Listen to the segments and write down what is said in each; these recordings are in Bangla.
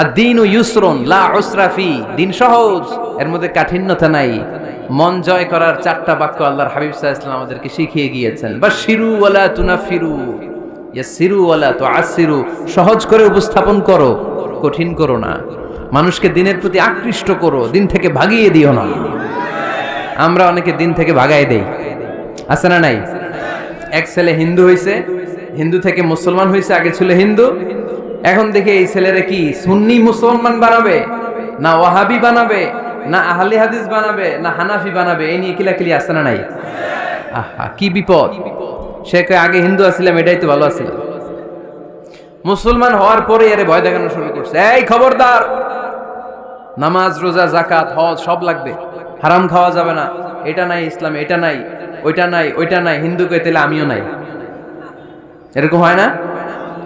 আর দিন ও ইউসরন, লা উসরাফি দিন সহজ, এর মধ্যে কাঠিন্যতা নাই। মন জয় করার চারটা বাক্য আল্লাহর হাবিব সাহা ইসলাম আমাদেরকে শিখিয়ে গিয়েছেন। বা শিরু ওয়ালা তুনাফিরু ইয়া সিরু ওয়ালা তো আসিরু সহজ করে উপস্থাপন করো, কঠিন করো না। মানুষকে দিনের প্রতি আকৃষ্ট করো, দিন থেকে ভাগিয়ে দিও না। আমরা অনেকে দিন থেকে ভাগাই দেই। আছে না নাই? এক ছেলে হিন্দু হয়েছে হিন্দু থেকে মুসলমান হয়েছে আগে ছিল হিন্দু। এখন দেখে এই ছেলেরা কি সুন্নি মুসলমান বানাবে? না ওয়াহাবি বানাবে? না আহলি হাদিস বানাবে? না হানাফি বানাবে? এই নিয়ে কিলাকিলি আছে না নাই? আহা, কি বিপদ। সে আগে হিন্দু আসছিলাম এটাই তো ভালো আছিল মুসলমান হওয়ার পরে এর ভয় দেখানো শুরু করছে। এই খবরদার, নামাজ, রোজা জাকাত হজ সব লাগবে। হারাম খাওয়া যাবে না। এটা নাই ইসলাম, এটা নাই, ওইটা নাই ওইটা নাই। হিন্দুকে তেলে আমিও নাই। এরকম হয় না?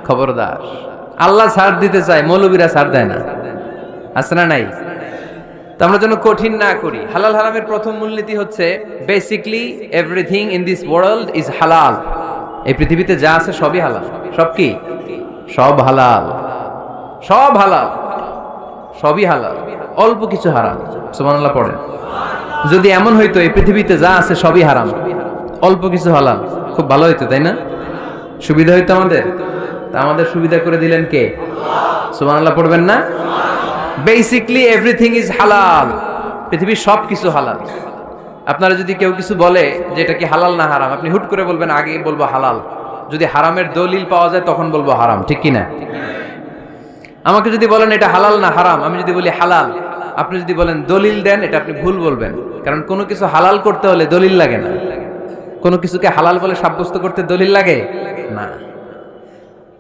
খবরদার। আল্লাহ ছাড় দিতে চায়, মৌলবীরা ছাড় দেয় না। আছে না নাই? তো আমরা যেন কঠিন না করি। হালাল হারামের প্রথম মূলনীতি হচ্ছে basically everything in this world is হালাল এই পৃথিবীতে যা আছে সবই হালাল। সব কি? সব হালাল। সব হালাল। সবই হালাল। অল্প কিছু হারাম। সুবহানাল্লাহ, পড়েন। যদি এমন হইতো, এই পৃথিবীতে যা আছে সবই হারাম। অল্প কিছু হালাল। খুব ভালো হইতো, তাই না? সুবিধা হইতো আমাদের? তা আমাদের সুবিধা করে দিলেন কে? সুবহানাল্লাহ পড়বেন না? বেসিকলি এভরিথিং ইজ হালাল পৃথিবীর সব কিছু হালাল। আপনারা যদি কেউ কিছু বলে যে এটা কি হালাল না হারাম, আপনি হুট করে বলবেন আগে বলব হালাল। যদি হারামের দলিল পাওয়া যায়, তখন বলব হারাম, ঠিক কি না? আমাকে যদি বলেন, এটা হালাল না হারাম? আমি যদি বলি, হালাল। আপনি যদি বলেন, দলিল দেন, এটা আপনি ভুল বলবেন। কারণ কোনো কিছু হালাল করতে হলে দলিল লাগে না। কোনো কিছুকে হালাল বলে সাব্যস্ত করতে দলিল লাগে? না।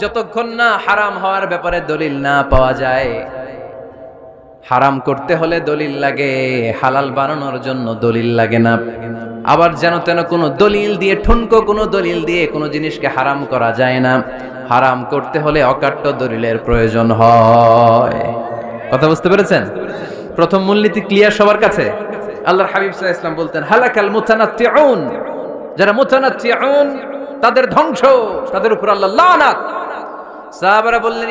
যতক্ষণ না হারাম হওয়ার ব্যাপারে দলিল না পাওয়া যায়, হারাম করতে হলে দলিল লাগে, হালাল বানানোর জন্য দলিল লাগে না। আবার যেন তেন কোনো দলিল দিয়ে, ঠুনকো কোনো দলিল দিয়ে কোনো জিনিসকে হারাম করা যায় না। হারাম করতে হলে অকাট্য দলিলের প্রয়োজন হয়। কথা বুঝতে পেরেছেন? প্রথম মূলনীতি ক্লিয়ার সবার কাছে? আল্লাহর হাবিব সাল্লাল্লাহু আলাইহি ইসলাম বলতেন, হালাকাল মুতানাত্তিউন। যারা মুতানাত্তিউন তাদের ধ্বংস, তাদের উপর আল্লাহ বললেন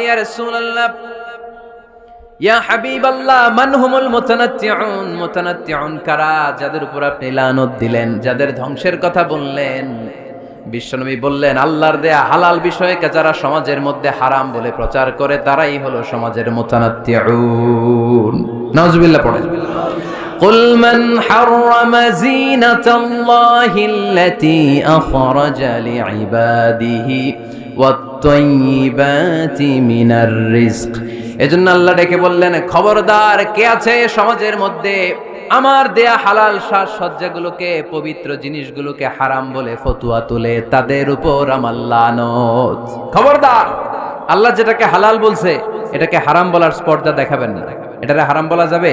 কারা? যাদের উপর আপনি লানত দিলেন, যাদের ধ্বংসের কথা বললেন। বিশ্বনবী বললেন, আল্লাহর দেয়া হালাল বিষয়কে যারা সমাজের মধ্যে হারাম বলে প্রচার করে, তারাই হলো সমাজের মুতানাত্তিউন। নাউজুবিল্লাহ পড়েন। قل من حرم زينة الله التي أخرج لعباده والطيبات من الرزق এজন্য আল্লাহ ডেকে বললেন খবরদার কে আছে সমাজের মধ্যে আমার দেয়া হালাল সাজসজ্জাগুলোকে পবিত্র জিনিসগুলোকে হারাম বলে ফতুয়া তুলে তাদের উপর আমার লানত খবরদার আল্লাহ যেটাকে হালাল বলছে এটাকে হারাম বলার স্পর্ধা দেখাবেন না এটারে হারাম বলা যাবে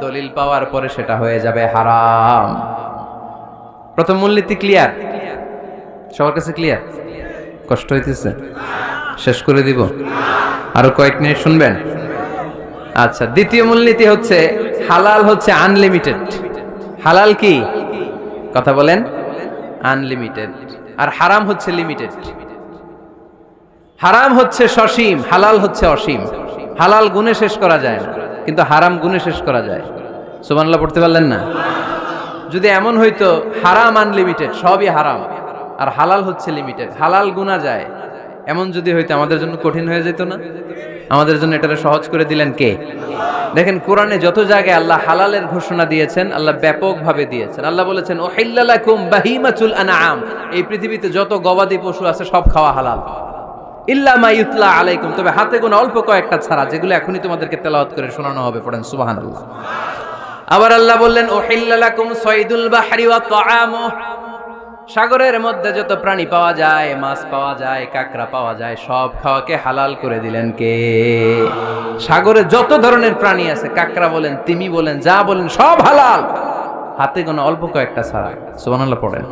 দলিল পাওয়ার পরে সেটা হয়ে যাবে হারাম। প্রথম মূলনীতি ক্লিয়ার সবার কাছে ক্লিয়ার কষ্ট হইতেছে? শেষ করে দিব? আরও কয়েক মিনিট শুনবেন? আচ্ছা দ্বিতীয় মূলনীতি হচ্ছে, হালাল হচ্ছে আনলিমিটেড হালাল কি? কথা বলেন। আনলিমিটেড আর হারাম হচ্ছে লিমিটেড হারাম হচ্ছে সসীম, হালাল হচ্ছে অসীম। হালাল গুণে শেষ করা যায় না। কিন্তু হারাম গুণে শেষ করা যায়। সুবহানাল্লাহ, পড়তে পারলেন না? যদি এমন হইতো, হারাম আনলিমিটেড সবই হারাম। আর হালাল হচ্ছে লিমিটেড হালাল গুণা যায়। এমন যদি হইতো, আমাদের জন্য কঠিন হয়ে যেত না? আমাদের জন্য এটা সহজ করে দিলেন কে? দেখেন, কোরআনে যত জায়গায় আল্লাহ হালালের ঘোষণা দিয়েছেন, আল্লাহ ব্যাপকভাবে দিয়েছেন। আল্লাহ বলেছেন ও হিল্লালাকুম বাহিমাতুল আনআম। এই পৃথিবীতে যত গবাদি পশু আছে, সব খাওয়া হালাল। ইল্লা মা ইউতলা আলাইকুম। তবে হাতে গোনা অল্প কয়েকটা ছাড়া, যেগুলো এখনই তোমাদেরকে তেলাওয়াত করে শোনানো হবে, পড়েন, সুবহানাল্লাহ। আবার আল্লাহ বললেন ও হিল্লালাকুম সয়দুল বাহরি ওয়া তাআমু। সাগরের মধ্যে যত প্রাণী পাওয়া যায়, মাছ পাওয়া যায়, কাঁকড়া পাওয়া যায়, সব খাওয়াকে হালাল করে দিলেন কে? সাগরে যত ধরনের প্রাণী আছে, কাঁকড়া বলেন, তিমি বলেন, যা বলেন, সব হালাল। হাতে গোনা অল্প কয়েকটা ছাড়া। সুবহানাল্লাহ, পড়েন।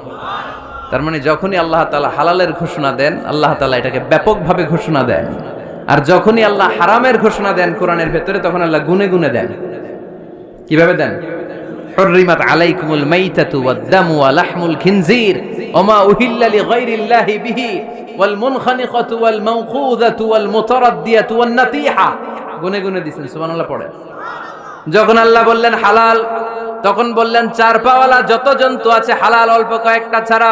তার মানে যখনই আল্লাহ তালা হালালের ঘোষণা দেন আল্লাহ তালা এটাকে ব্যাপকভাবে ঘোষণা দেন আর যখনই আল্লাহ হারামের ঘোষণা দেন কোরআনের ভেতরে তখন আল্লাহ গুনে গুনে দেন কিভাবে দেন حرمت عليكم الميتة والدم ولحم الخنزير وما أهل لغير الله به والمنخنقة والموقوذة والمتردية والنطيحة গুনে গুনে দিছেন সুবহানাল্লাহ পড়ে যখন আল্লাহ বললেন হালাল তখন বললেন চার পাওয়ালা যত জন্তু আছে হালাল অল্প কয়েকটা ছাড়া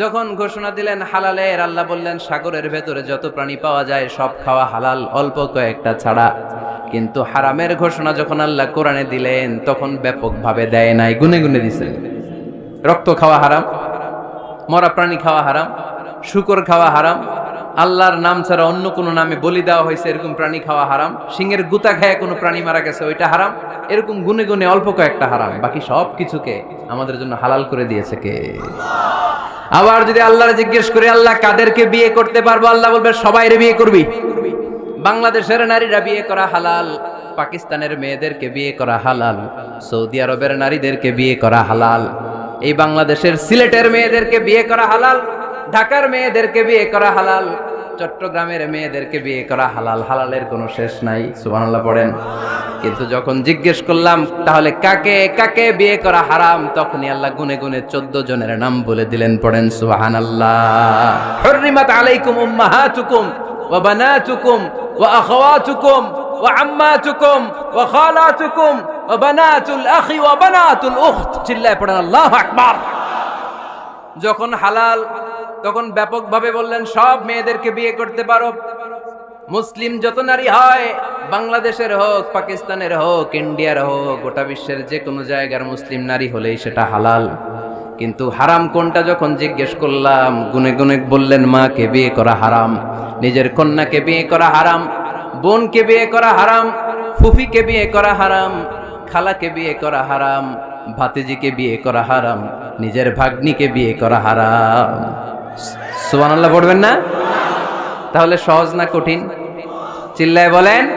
যখন ঘোষণা দিলেন হালালের, আল্লাহ বললেন, সাগরের ভেতরে যত প্রাণী পাওয়া যায়, সব খাওয়া হালাল, অল্প কয়েকটা ছাড়া। কিন্তু হারামের ঘোষণা যখন আল্লাহ কোরআনে দিলেন, তখন ব্যাপকভাবে দেয় নাই, গুনে গুনে দিছেন রক্ত খাওয়া হারাম, মরা প্রাণী খাওয়া হারাম, শুকর খাওয়া হারাম, আল্লাহর নাম ছাড়া অন্য কোনো নামে বলি দেওয়া হয়েছে, এরকম প্রাণী খাওয়া হারাম সিংহের গুতা খায় কোনো প্রাণী মারা গেছে, ওইটা হারাম, এরকম গুনে গুনে অল্প কয়েকটা হারাম, বাকি সব কিছুকে আমাদের জন্য হালাল করে দিয়েছে কে? আবার যদি আল্লাহর জিজ্ঞেস করে, আল্লাহ, কাদেরকে বিয়ে করতে পারব? আল্লাহ বলবে সবাইরে বিয়ে করবি। বাংলাদেশের নারীরা বিয়ে করা হালাল, পাকিস্তানের মেয়েদেরকে বিয়ে করা হালাল, সৌদি আরবের নারীদেরকে বিয়ে করা হালাল, এই বাংলাদেশের সিলেটের মেয়েদেরকে বিয়ে করা হালাল, ঢাকার মেয়েদেরকে বিয়ে করা হালাল। চট্টগ্রামের মেয়েদেরকে বিয়ে করা হালাল, হালালের কোনো শেষ নাই, সুবহানাল্লাহ পড়েন। কিন্তু যখন জিজ্ঞেস করলাম, তাহলে কাকে কাকে বিয়ে করা হারাম? তখনই আল্লাহ গুনে গুনে চোদ্দ জনের নাম বলে দিলেন, পড়েন, সুবহানাল্লাহ। হুররিমাত আলাইকুম উম্মাহাতুকুম, ওয়া বানাতুকুম, ওয়া আখাওয়াতুকুম, ওয়া আম্মাতুকুম, ওয়া খালাতুকুম, ওয়া বানাতুল আখি, ওয়া বানাতুল উখত। চিল্লায় পড়েন, আল্লাহু আকবার। যখন হালাল, তখন ব্যাপকভাবে বললেন, সব মেয়েদেরকে বিয়ে করতে পারো। মুসলিম যত নারী হয়, বাংলাদেশের হোক, পাকিস্তানের হোক, ইন্ডিয়ার হোক, গোটা বিশ্বের যে কোনো জায়গার মুসলিম নারী হলেই সেটা হালাল। কিন্তু হারাম কোনটা যখন জিজ্ঞেস করলাম, গুনে গুনে বললেন, মাকে বিয়ে করা হারাম, নিজের কন্যাকে বিয়ে করা হারাম, বোনকে বিয়ে করা হারাম, ফুফিকে বিয়ে করা হারাম, খালাকে বিয়ে করা হারাম ভাতিজিকে বিয়ে করা হারাম, নিজের ভাগ্নিকে বিয়ে করা হারাম। সুবহানাল্লাহ, পড়বেন না? তাহলে সহজ না কঠিন? চিল্লায় বলেন,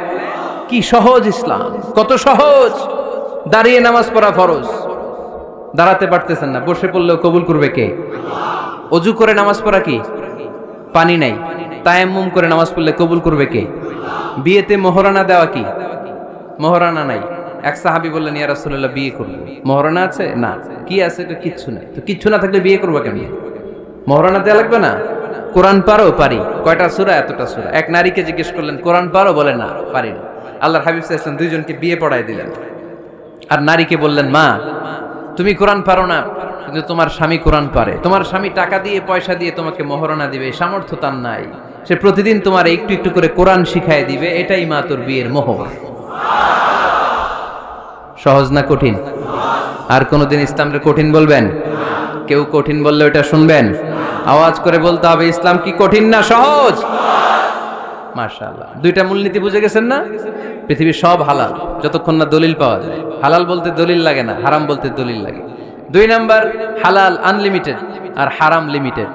কি সহজ ইসলাম? কত সহজ! দাঁড়িয়ে নামাজ পড়া ফরজ। দাঁড়াতে পারতেছেন না, বসে পড়লেও কবুল করবে কে? অজু করে নামাজ পড়া কি? পানি নাই। তায়াম্মুম করে নামাজ পড়লে কবুল করবে কে? বিয়েতে মোহরানা দেওয়া কি? মোহরানা নাই। এক সাহাবি বললেন, ইয়া রাসূলুল্লাহ, বিয়ে করব। মোহরানা আছে? না। কি আছে এটা কিচ্ছু নাই তো কিচ্ছু না থাকলে বিয়ে করব কেন মোহরানা দেওয়া লাগবে না? কোরআন পারো? পারি। কয়টা সূরা? এতটা সূরা। এক নারীকে জিজ্ঞেস করলেন, কোরআন পারো? বলে, না, পারি না। আল্লাহর হাবিব ওয়াসাল্লাম দুইজনকে বিয়ে পড়ায় দিলেন। আর নারীকে বললেন, মা, তুমি কোরআন পারো না, কিন্তু তোমার স্বামী কোরআন পারে। তোমার স্বামী টাকা দিয়ে, পয়সা দিয়ে তোমাকে মহারণা দিবে, সামর্থ্য তার নাই। সে প্রতিদিন তোমার একটু একটু করে কোরআন শিখায় দিবে, এটাই মা তোর বিয়ের মোহ সহজ না কঠিন? আর কোনোদিন ইসলামকে কঠিন বলবেন? কেউ কঠিন বললে ওটা শুনবেন? আওয়াজ করে বলতে হবে, ইসলাম কি কঠিন না সহজ? মাশাআল্লাহ। দুইটা মূলনীতি বুঝে গেছেন না? পৃথিবীর সব হালাল, যতক্ষণ না দলিল পাওয়া যায়। হালাল বলতে দলিল লাগে না, হারাম বলতে দলিল লাগে। দুই নাম্বার, হালাল আনলিমিটেড আর হারাম লিমিটেড